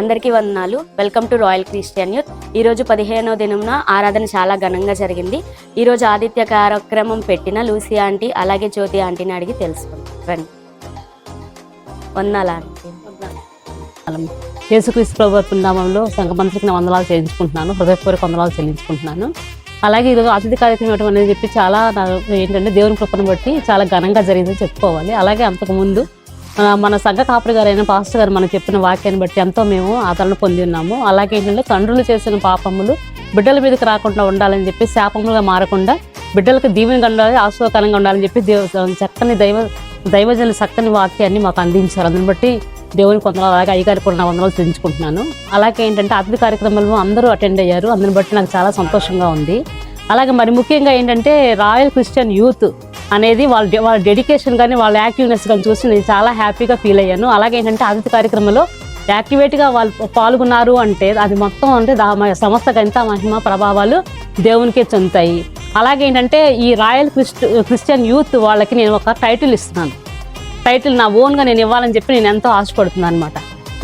అందరికీ వందనాలు. Welcome to Royal Christian Youth ఈరోజు పదిహేనో దినంన ఆరాధన చాలా ఘనంగా జరిగింది. ఈరోజు ఆదిత్య కార్యక్రమం పెట్టిన లూసి ఆంటీ అలాగే జ్యోతి ఆంటీని అడిగి తెలుసుకుందాం రండి వందనాలు ఆంటీ. యేసుక్రీస్తు ప్రభు నామంలో సంఘమంత్రికి నా వందనాలు చేయించుకుంటున్నాను హృదయపూర్వక వందలాలు చెల్లించుకుంటున్నాను. అలాగే ఈరోజు అతిథి కార్యక్రమం ఇవ్వడం అనేది చెప్పి చాలా ఏంటంటే దేవుని కృపను బట్టి చాలా ఘనంగా జరిగిందని చెప్పుకోవాలి. అలాగే అంతకుముందు మన సంఘ కాపరి గారైన పాస్టర్ గారు మనకు చెప్పిన వాక్యాన్ని బట్టి ఎంతో మేము ఆదరణ పొంది ఉన్నాము. అలాగే ఏంటంటే తండ్రులు చేసిన పాపములు బిడ్డల మీదకి రాకుండా ఉండాలని చెప్పి శాపములుగా మారకుండా బిడ్డలకు దీవెనగా ఉండాలి ఆశీర్వకరంగా ఉండాలని చెప్పి దేవ చక్కని దైవ దైవజన చక్కని వాక్యాన్ని మాకు అందించారు. అందుని బట్టి దేవుని కొందరు అలాగే అయ్యగారి కూడా నా తెలుసుకుంటున్నాను. అలాగే ఏంటంటే అతిథి కార్యక్రమంలో అందరూ అటెండ్ అయ్యారు. అందుని బట్టి నాకు చాలా సంతోషంగా ఉంది. అలాగే మరి ముఖ్యంగా ఏంటంటే రాయల్ క్రిస్టియన్ యూత్ అనేది వాళ్ళ వాళ్ళ డెడికేషన్ కానీ వాళ్ళ యాక్టివ్నెస్ కానీ చూసి నేను చాలా హ్యాపీగా ఫీల్ అయ్యాను. అలాగే ఏంటంటే అతిథి కార్యక్రమంలో యాక్టివేట్గా వాళ్ళు పాల్గొన్నారు అంటే అది మొత్తం అంటే దా మ- సమస్త మహిమ ప్రభావాలు దేవునికే చెందుతాయి. అలాగే ఏంటంటే ఈ రాయల్ క్రిస్ట్ క్రిస్టియన్ యూత్ వాళ్ళకి నేను ఒక టైటిల్ ఇస్తున్నాను. టైటిల్ నా ఓన్గా నేను ఇవ్వాలని చెప్పి నేను ఎంతో ఆశపడుతున్నాను అనమాట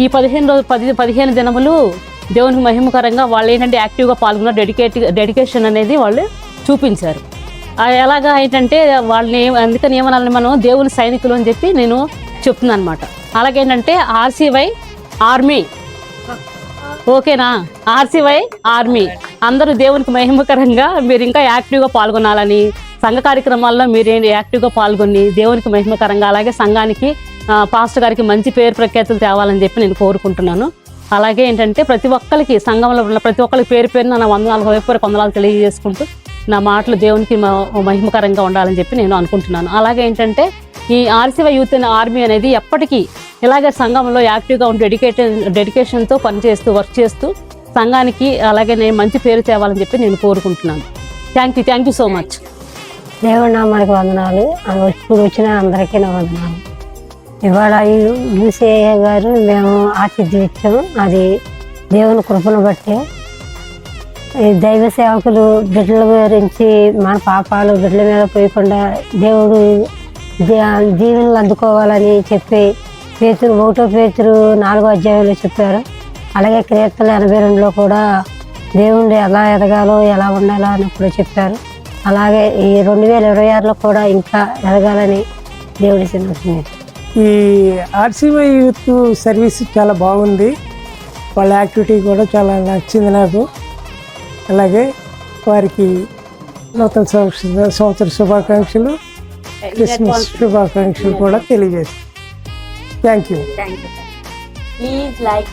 ఈ పదిహేను రోజు పది పదిహేను దినములు దేవునికి మహిమకరంగా వాళ్ళు ఏంటంటే యాక్టివ్గా పాల్గొన్న డెడికేట్ డెడికేషన్ అనేది వాళ్ళు చూపించారు. ఎలాగా ఏంటంటే వాళ్ళని అందుకని ఏమనాలని మనం దేవుని సైనికులు అని చెప్పి నేను చెప్తున్నాను అనమాట అలాగే ఏంటంటే ఆర్సీవై ఆర్మీ. ఓకేనా? RCY army. అందరూ దేవునికి మహిమకరంగా మీరు ఇంకా యాక్టివ్గా పాల్గొనాలని సంఘ కార్యక్రమాల్లో మీరు యాక్టివ్గా పాల్గొని దేవునికి మహిమకరంగా అలాగే సంఘానికి పాస్టర్ గారికి మంచి పేరు ప్రఖ్యాతులు తేవాలని చెప్పి నేను కోరుకుంటున్నాను. అలాగే ఏంటంటే ప్రతి ఒక్కరికి సంఘంలో ఉన్న ప్రతి ఒక్కరికి పేరు పేరున నా వందనాలు హృదయపూర్వక వందనాలు తెలియజేసుకుంటూ నా మాటలు దేవునికి మ- మహిమకరంగా ఉండాలని చెప్పి నేను అనుకుంటున్నాను. అలాగే ఏంటంటే ఈ ఆర్సీవ యూత్ అనే ఆర్మీ అనేది ఎప్పటికీ ఇలాగే సంఘంలో యాక్టివ్గా ఉండి డెడికేటెడ్ డెడికేషన్తో పనిచేస్తూ వర్క్ చేస్తూ సంఘానికి అలాగే నేను మంచి పేరు తేవాలని చెప్పి నేను కోరుకుంటున్నాను. Thank you thank you so much దేవుడి నామానికి వందనాలు ఇప్పుడు వచ్చిన అందరికీ నా వందనాలు. ఇవాళ ఈ గారు మేము ఆతిథ్యం ఇచ్చాము. అది దేవుని కృపను బట్టి దైవ సేవకులు బిడ్డల గురించి మన పాపాలు బిడ్డల మీద పోయకుండా దేవుడు దీవెనలు అందుకోవాలని చెప్పి పేతురు ఒకటో పేతురు నాలుగో అధ్యాయంలో చెప్పారు. అలాగే కీర్తన ఎనభై రెండులో కూడా దేవుడు ఎలా ఎదగాలో ఎలా ఉండాలో అని కూడా చెప్పారు. అలాగే ఈ రెండు వేల ఇరవై ఆరులో కూడా ఇంకా ఎదగాలని దేవుడి చిన్న ఈ ఆర్సీవై యూత్ సర్వీస్ చాలా బాగుంది. వాళ్ళ యాక్టివిటీ కూడా చాలా నచ్చింది నాకు. అలాగే వారికి నూతన సంవత్సర సంవత్సర శుభాకాంక్షలు క్రిస్మస్ శుభాకాంక్షలు కూడా తెలియజేస్తాను థ్యాంక్ యూ. Please like